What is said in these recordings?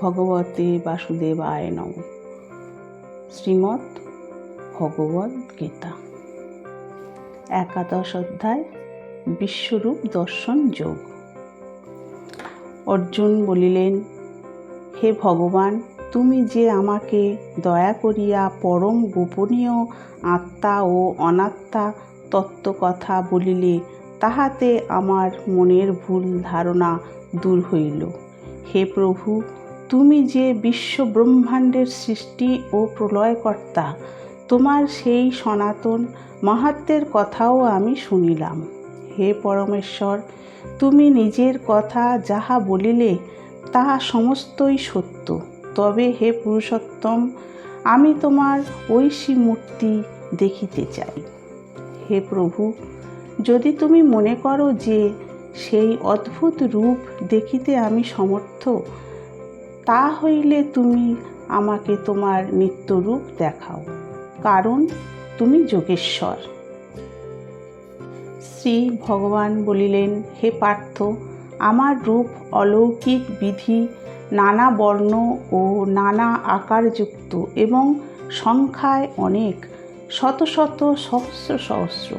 ভগবতে বাসুদেবায় নম। শ্রীমৎ ভগবদ গীতা। একাদশ অধ্যায়, বিশ্বরূপ দর্শন যোগ। অর্জুন বলিলেন, হে ভগবান, তুমি যে আমাকে দয়া করিয়া পরম গোপনীয় আত্মা ও অনাত্মা তত্ত্ব কথা বলিলে, তাহাতে আমার মনের ভুল ধারণা দূর হইল। হে প্রভু তুমি যে বিশ্ব ব্রহ্মাণ্ডের সৃষ্টি ও প্রলয়কর্তা, তোমার সেই সনাতন মাহাত্মের কথাও আমি শুনিলাম। হে পরমেশ্বর, তুমি নিজের কথা যাহা বলিলে তাহা সমস্তই সত্য। তবে হে পুরুষোত্তম, আমি তোমার ঐশী মূর্তি দেখিতে চাই। হে প্রভু, যদি তুমি মনে করো যে সেই অদ্ভুত রূপ দেখিতে আমি সমর্থ তা হইলে তুমি আমাকে তোমার নিত্যরূপ দেখাও। কারণ তুমি যোগেশ্বর। শ্রী ভগবান বলিলেন, হে পার্থ, আমার রূপ, অলৌকিক বিধি, নানা বর্ণ ও নানা আকারযুক্ত এবং সংখ্যায় অনেক, শত শত সহস্র সহস্র,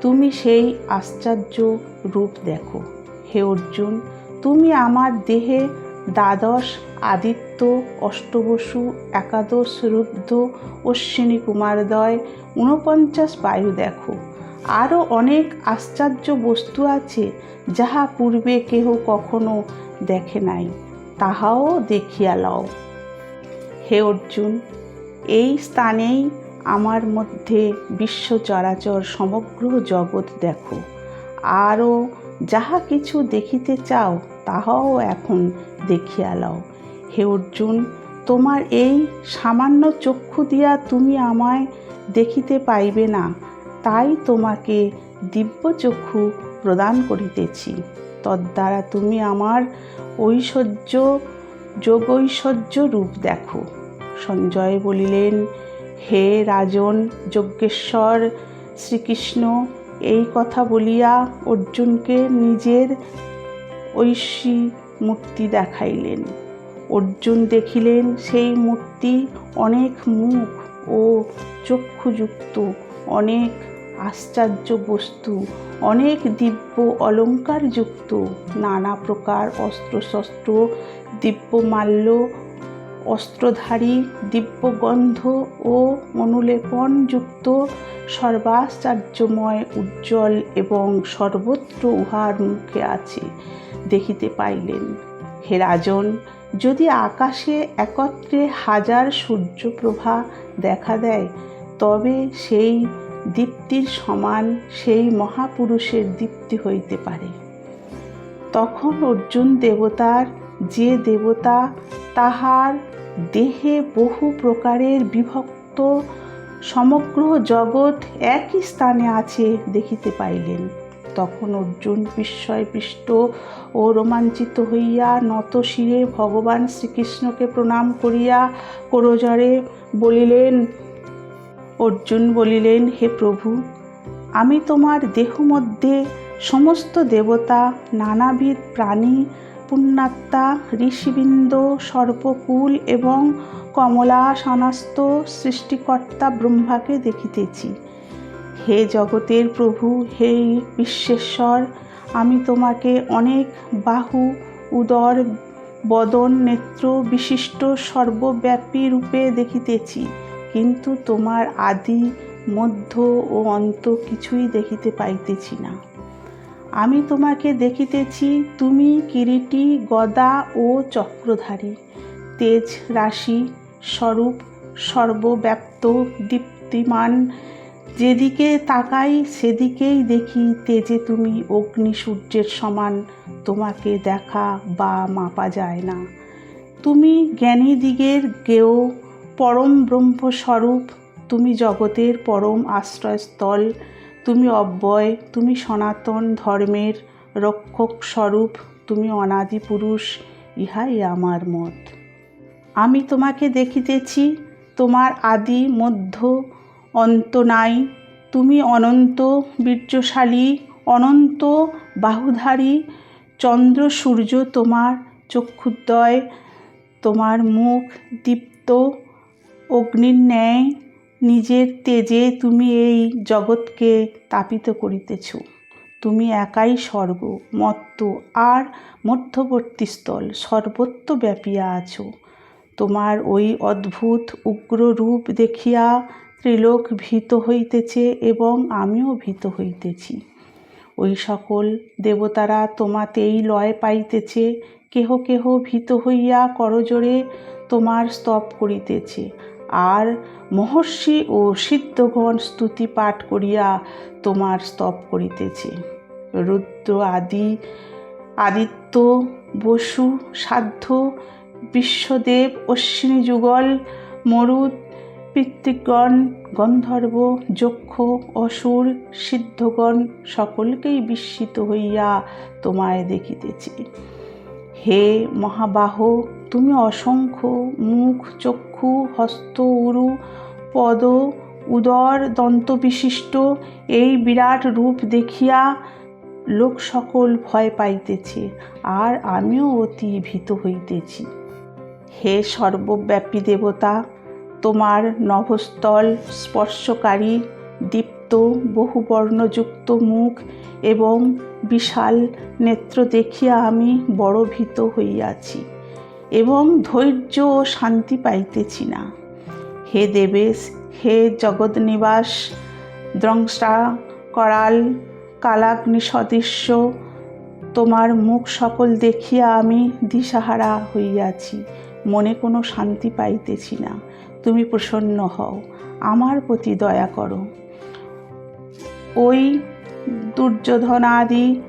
তুমি সেই আশ্চর্য রূপ দেখো। হে অর্জুন, তুমি আমার দেহে দ্বাদশ আদিত্য, অষ্টবসু, একাদশ, রুদ্র, অশ্বিনী কুমারদয়, ঊনপঞ্চাশ বায়ু দেখো। আরও অনেক আশ্চর্য বস্তু আছে যাহা পূর্বে কেহ কখনো দেখে নাই, তাহাও দেখিয়া লও। হে অর্জুন, এই স্থানেই আমার মধ্যে বিশ্ব চরাচর সমগ্র জগৎ দেখো। আরও যাহা কিছু দেখিতে চাও, তাহাও এখন দেখিয়া লও। হে অর্জুন, তোমার এই সামান্য চক্ষু দিয়া তুমি আমায় দেখিতে পাইবে না, তাই তোমাকে দিব্যচক্ষু প্রদান করিতেছি। তদ্বারা তুমি আমার ঐশ্বর্য, যোগৈশ্বর্য রূপ দেখো। সঞ্জয় বলিলেন, হে রাজন যজ্ঞেশ্বর, শ্রীকৃষ্ণ, এই কথা বলিয়া অর্জুনকে নিজের ঐশী মূর্তি দেখাইলেন। অর্জুন দেখিলেন সেই মূর্তি অনেক মুখ ও চক্ষুযুক্ত, অনেক আশ্চর্য বস্তু, অনেক দিব্য অলঙ্কারযুক্ত, নানা প্রকার অস্ত্রশস্ত্র দিব্যমাল্য অস্ত্রধারী দিব্যগন্ধ ও অনুলেপনযুক্ত সর্বাশ্চর্যময়, উজ্জ্বল এবং সর্বত্র উহার মুখে আছে, দেখিতে পাইলেন। হে রাজন যদি আকাশে একত্রে হাজার সূর্যপ্রভা দেখা দেয়, তবে সেই দীপ্তির সমান সেই মহাপুরুষের দীপ্তি হইতে পারে। তখন অর্জুন দেবতার যে দেবতা তাহার দেহে বহু প্রকারের বিভক্ত সমগ্র জগৎ একই স্থানে আছে দেখিতে পাইলেন। তখন অর্জুন বিস্ময় পৃষ্ট ও রোমাঞ্চিত হইয়া নত শিরে ভগবান শ্রীকৃষ্ণকে প্রণাম করিয়া করজরে বলিলেন, অর্জুন বলিলেন, হে প্রভু, আমি তোমার দেহ মধ্যে সমস্ত দেবতা, নানাবিধ প্রাণী, পুণ্যাত্মা, ঋষিবৃন্দ, সর্পকুল এবং কমলাসনাস্ত সৃষ্টিকর্তা ব্রহ্মাকে দেখিতেছি। হে জগতের প্রভু, হে বিশ্বেশ্বর, আমি তোমাকে অনেক বাহু, উদর, বদন, নেত্র বিশিষ্ট সর্বব্যাপী রূপে দেখিতেছি। কিন্তু তোমার আদি, মধ্য ও অন্ত কিছুই দেখিতে পাইতেছি না। আমি তোমাকে দেখিতেছি, তুমি কিরীটি, গদা ও চক্রধারী। তেজ রাশি স্বরূপ সর্বব্যাপ্ত দীপ্তিমান যেদিকে তাকাই সেদিকেই দেখি তেজে তুমি অগ্নি সূর্যের সমান তোমাকে দেখা বা মাপা যায় না। তুমি জ্ঞানী দিগের গেয় পরম ব্রহ্মস্বরূপ, তুমি জগতের পরম আশ্রয়স্থল, তুমি অব্যয়, তুমি সনাতন ধর্মের রক্ষক স্বরূপ তুমি অনাদি পুরুষ, ইহাই আমার মত। আমি তোমাকে দেখিতেছি, তোমার আদি মধ্য অন্ত নাই। তুমি অনন্ত বীর্যশালী, অনন্ত বাহুধারী। চন্দ্র সূর্য তোমার চক্ষুদ্বয়, তোমার মুখ দীপ্ত। অগ্নির ন্যায় নিজের তেজে তুমি এই জগৎকে তাপিত করিতেছ। তুমি একাই স্বর্গ, মত্ত আর মধ্যবর্তী স্থল সর্বত্র ব্যাপিয়া আছো। তোমার ওই অদ্ভুত উগ্র রূপ দেখিয়া ত্রিলোক ভীত হইতেছে এবং আমিও ভীত হইতেছি। ওই সকল দেবতারা তোমাতেই লয় পাইতেছে, কেহ কেহ ভীত হইয়া করজোড়ে তোমার স্তব করিতেছে। আর মহর্ষি ও সিদ্ধগণ স্তুতি পাঠ করিয়া তোমার স্তব করিতেছে। রুদ্র আদি, আদিত্য, বসু, সাধ্য, বিশ্বদেব অশ্বিনী যুগল মরুদ পিতৃগণ, গন্ধর্ব, যক্ষ, অসুর, সিদ্ধগণ সকলকেই বিস্মিত হইয়া তোমায় দেখিতেছি। হে মহাবাহ, তুমি অসংখ্য মুখ, চক্ষু, হস্ত, উরু, পদ, উদর, দন্ত বিশিষ্ট এই বিরাট রূপ দেখিয়া লোক সকল ভয় পাইতেছে, আর আমিও অতি ভীত হইতেছি। হে সর্বব্যাপী দেবতা তোমার নভস্থল স্পর্শকারী, দীপ্ত, বহুবর্ণযুক্ত মুখ এবং বিশাল নেত্র দেখিয়া আমি বড় ভীত হইয়াছি এবং ধৈর্য ও শান্তি পাইতেছি না। হে দেবেশ, হে জগৎনিবাস দ্রংষ্টা করাল কালাগ্নি সদৃশ্য তোমার মুখ সকল দেখিয়া আমি দিশাহারা হইয়াছি, মনে কোনো শান্তি পাইতেছি না। তুমি প্রসন্ন হও। আমার প্রতি দয়া করো। ওই দুর্যোধনাদি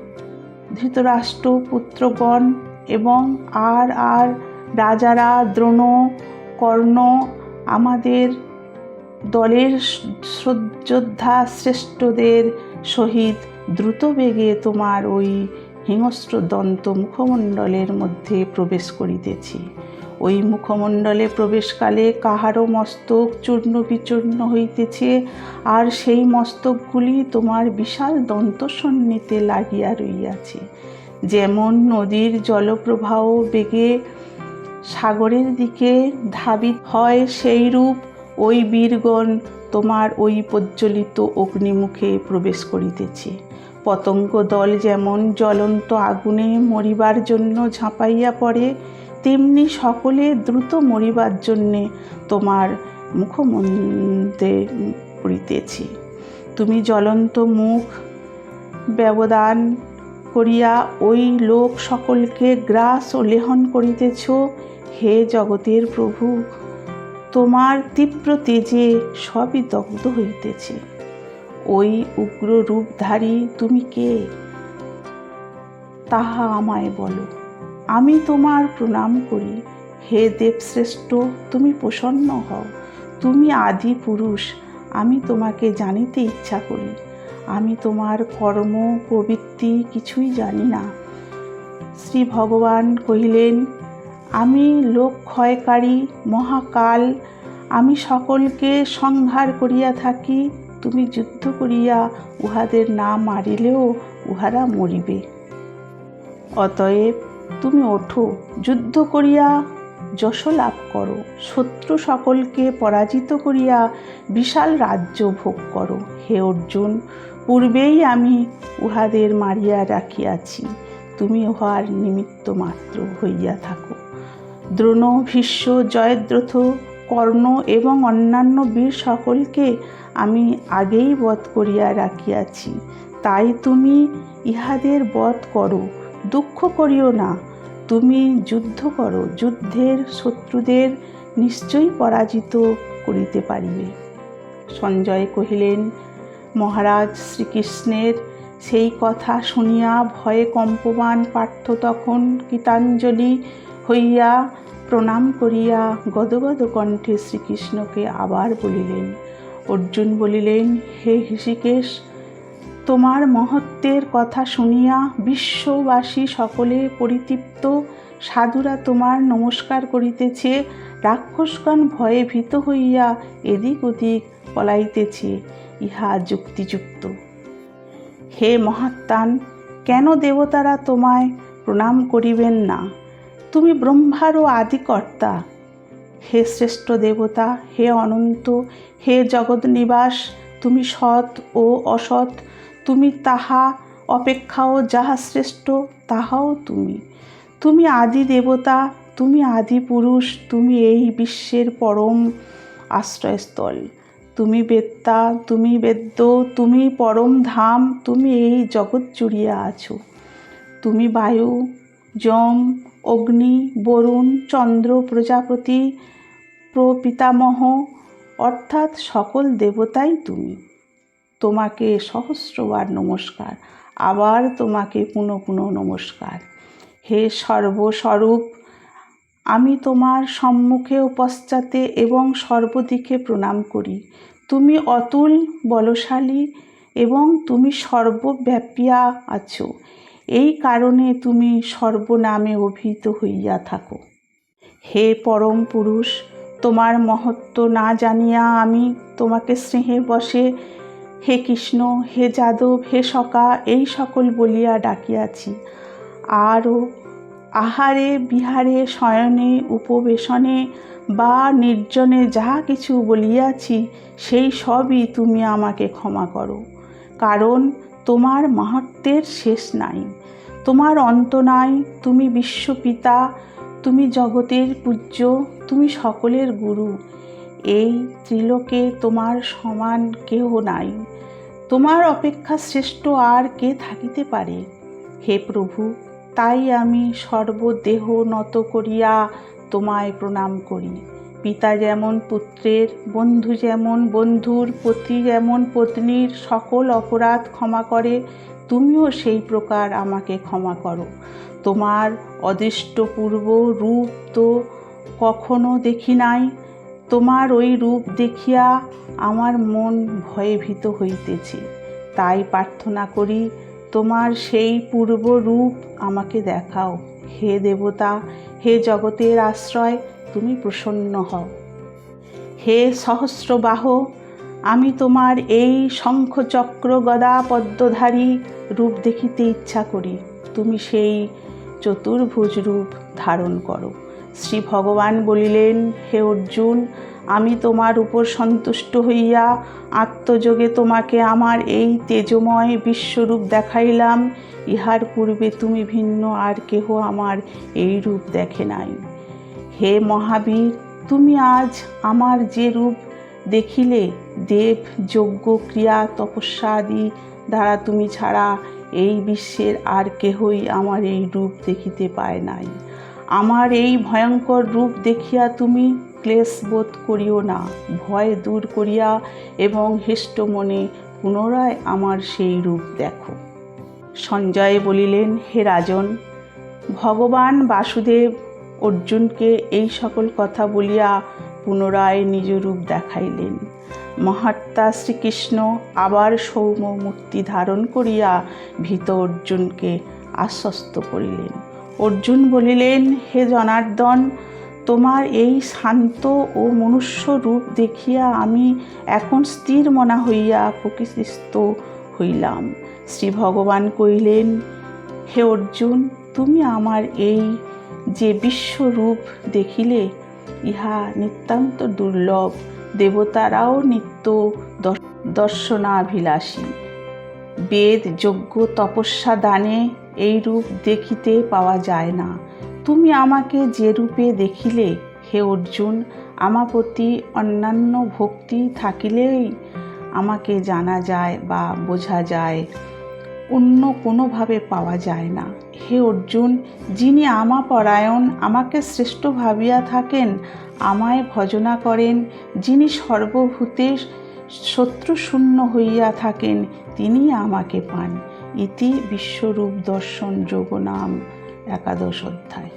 ধৃতরাষ্ট্র পুত্রগণ এবং আর আর রাজারা, দ্রোণ, কর্ণ, আমাদের দলের যোদ্ধা শ্রেষ্ঠদের সহিত দ্রুত বেগে তোমার ওই হিংস্র দন্ত মুখমণ্ডলের মধ্যে প্রবেশ করিতেছি। ওই মুখমণ্ডলে প্রবেশকালে কাহারও মস্তক চূর্ণ বিচূর্ণ হইতেছে, আর সেই মস্তকগুলি তোমার বিশাল দন্তসন্নিতে লাগিয়া রইয়াছে। যেমন নদীর জলপ্রবাহ বেগে সাগরের দিকে ধাবিত হয় সেই রূপ ওই বীরগণ তোমার ওই প্রজ্বলিত অগ্নিমুখে প্রবেশ করিতেছে। পতঙ্গ দল যেমন জ্বলন্ত আগুনে মরিবার জন্য ঝাঁপাইয়া পড়ে তেমনি সকলে দ্রুত মরিবার জন্যে তোমার মুখমন্তে পড়িতেছে। তুমি জ্বলন্ত মুখ ব্যবদান করিয়া ওই লোক সকলকে গ্রাস ও লেহন করিতেছ। হে জগতের প্রভু, তোমার তীব্র তেজে সবই দগ্ধ হইতেছে। ওই উগ্র রূপধারী তুমি কে? তাহা আমায় বলো। আমি তোমার প্রণাম করি। হে দেবশ্রেষ্ঠ, তুমি প্রসন্ন হও। তুমি আদি পুরুষ, আমি তোমাকে জানিতে ইচ্ছা করি। আমি তোমার কর্ম, প্রবৃত্তি কিছুই জানি না। শ্রী ভগবান কহিলেন, আমি লোক ক্ষয়কারী, মহাকাল, আমি সকলকে সংহার করিয়া থাকি। তুমি যুদ্ধ করিয়া উহাদের না মারিলেও উহারা মরিবে। অতএব তুমি ওঠো। যুদ্ধ করিয়া যশ লাভ করো। শত্রু সকলকে পরাজিত করিয়া বিশাল রাজ্য ভোগ করো। হে অর্জুন, পূর্বেই আমি উহাদের মারিয়া রাখিয়াছি। তুমি উহার নিমিত্ত মাত্র হইয়া থাকো। দ্রোণ, ভীষ্ম, জয়দ্রথ, কর্ণ এবং অন্যান্য বীর সকলকে আমি আগেই বধ করিয়া রাখিয়াছি। তাই তুমি ইহাদের বধ করো। দুঃখ করিও না। তুমি যুদ্ধ করো, যুদ্ধের শত্রুদের নিশ্চয়ই পরাজিত করিতে পারিবে। সঞ্জয় কহিলেন, মহারাজ শ্রীকৃষ্ণের সেই কথা শুনিয়া ভয়ে কম্পমান পার্থ তখন গীতাঞ্জলি হইয়া প্রণাম করিয়া গদগদ কণ্ঠে শ্রীকৃষ্ণকে আবার বলিলেন। অর্জুন বলিলেন, হে হৃষিকেশ তোমার মহত্বের কথা শুনিয়া বিশ্ববাসী সকলে পরিতৃপ্ত। সাধুরা তোমার নমস্কার করিতেছে। রাক্ষসগণ ভয়ে ভীত হইয়া এদিক ওদিক পলাইতেছে, ইহা যুক্তিযুক্ত। হে মহাত্মান, কেন দেবতারা তোমায় প্রণাম করিবেন না? তুমি ব্রহ্মারও আদিকর্তা। হে শ্রেষ্ঠ দেবতা, হে অনন্ত, হে জগৎ নিবাস তুমি সৎ ও অসৎ। তুমি তাহা অপেক্ষাও যাহা শ্রেষ্ঠ, তাহাও তুমি। তুমি আদি দেবতা, তুমি আদি পুরুষ, তুমি এই বিশ্বের পরম আশ্রয়স্থল। তুমি বেত্তা, তুমি বেদ্য, তুমি পরম ধাম, তুমি এই জগৎ জুড়িয়ে আছো। তুমি বায়ু যম অগ্নি, বরুণ, চন্দ্র, প্রজাপতি, প্রপিতামহ, অর্থাৎ সকল দেবতাই তুমি। তোমাকে সহস্রবার নমস্কার। আবার তোমাকে পুনঃ পুনঃ নমস্কার। হে সর্বস্বরূপ, আমি তোমার সম্মুখে পশ্চাতে এবং সর্বদিকে প্রণাম করি। তুমি অতুল, বলশালী এবং তুমি সর্বব্যাপিয়া আছো। এই কারণে তুমি সর্বনামে অভিহিত হইয়া থাকো। হে পরম পুরুষ, তোমার মহত্ব না জানিয়া আমি তোমাকে স্নেহে বসে হে কৃষ্ণ, হে যাদব, হে সকা এই সকল বলিয়া ডাকিয়াছি। আরও আহারে, বিহারে, শয়নে, উপবেশনে বা নির্জনে যাহা কিছু বলিয়াছি, সেই সবই তুমি আমাকে ক্ষমা করো। কারণ তোমার মাহাত্মের শেষ নাই। তোমার অন্ত নাই, তুমি বিশ্বপিতা তুমি জগতের পূজ্য, তুমি সকলের গুরু। এই ত্রিলোকে তোমার সমান কেহ নাই। তোমার অপেক্ষা শ্রেষ্ঠ আর কে থাকিতে পারে? হে প্রভু, তাই আমি সর্বদেহ নত করিয়া তোমায় প্রণাম করি। পিতা যেমন পুত্রের, বন্ধু যেমন বন্ধুর, পতি যেমন পত্নীর সকল অপরাধ ক্ষমা করে, তুমিও সেই প্রকার আমাকে ক্ষমা করো। তোমার অদৃষ্টপূর্ব রূপ তো কখনো দেখি নাই। তোমার ওই রূপ দেখিয়া আমার মন ভয়ে ভীত হইতেছে। তাই প্রার্থনা করি, তোমার সেই পূর্ব রূপ আমাকে দেখাও। হে দেবতা, হে জগতের আশ্রয়, তুমি প্রসন্ন হও। হে সহস্রবাহ, আমি তোমার এই শঙ্খচক্র গদা পদ্মধারী রূপ দেখিতে ইচ্ছা করি। তুমি সেই চতুর্ভুজ রূপ ধারণ করো। শ্রী ভগবান বলিলেন, হে অর্জুন, আমি তোমার উপর সন্তুষ্ট হইয়া আত্মযোগে তোমাকে আমার এই তেজময় বিশ্বরূপ দেখাইলাম। ইহার পূর্বে তুমি ভিন্ন আর কেহ আমার এই রূপ দেখে নাই। হে মহাবীর, তুমি আজ আমার যে রূপ দেখিলে, দেব, যজ্ঞ, ক্রিয়া, তপস্যা আদি দ্বারা তুমি ছাড়া এই বিশ্বের আর কেহই আমার এই রূপ দেখিতে পায় নাই। আমার এই ভয়ঙ্কর রূপ দেখিয়া তুমি ক্লেশ বোধ করিও না, ভয় দূর করিয়া এবং হৃষ্ট মনে পুনরায় আমার সেই রূপ দেখো। সঞ্জয় বলিলেন, হে রাজন, ভগবান বাসুদেব অর্জুনকে এই সকল কথা বলিয়া পুনরায় নিজ রূপ দেখাইলেন। মহাত্মা শ্রীকৃষ্ণ আবার সৌম্য মূর্তি ধারণ করিয়া ভীত অর্জুনকে আশ্বস্ত করিলেন। অর্জুন বলিলেন, হে জনার্দন, তোমার এই শান্ত ও মনুষ্য রূপ দেখিয়া আমি এখন স্থির মনা হইয়া প্রকৃতিস্থ হইলাম। শ্রী ভগবান কহিলেন, হে অর্জুন, তুমি আমার এই যে বিশ্বরূপ দেখিলে, ইহা নিতান্ত দুর্লভ। দেবতারাও নিত্য দর্শনাভিলাষী। বেদ, যজ্ঞ, তপস্যা, দানে এই রূপ দেখিতে পাওয়া যায় না। তুমি আমাকে যে রূপে দেখিলে, হে অর্জুন, আমার প্রতি অন্যান্য ভক্তি থাকিলেই আমাকে জানা যায় বা বোঝা যায়, অন্য কোনোভাবে পাওয়া যায় না। হে অর্জুন, যিনি আমা পরায়ণ, আমাকে শ্রেষ্ঠ ভাবিয়া থাকেন, আমায় ভজনা করেন, যিনি সর্বভূতে শত্রুশূন্য হইয়া থাকেন তিনি আমাকে পান। ইতি বিশ্বরূপ দর্শন যোগ নাম একাদশ অধ্যায়।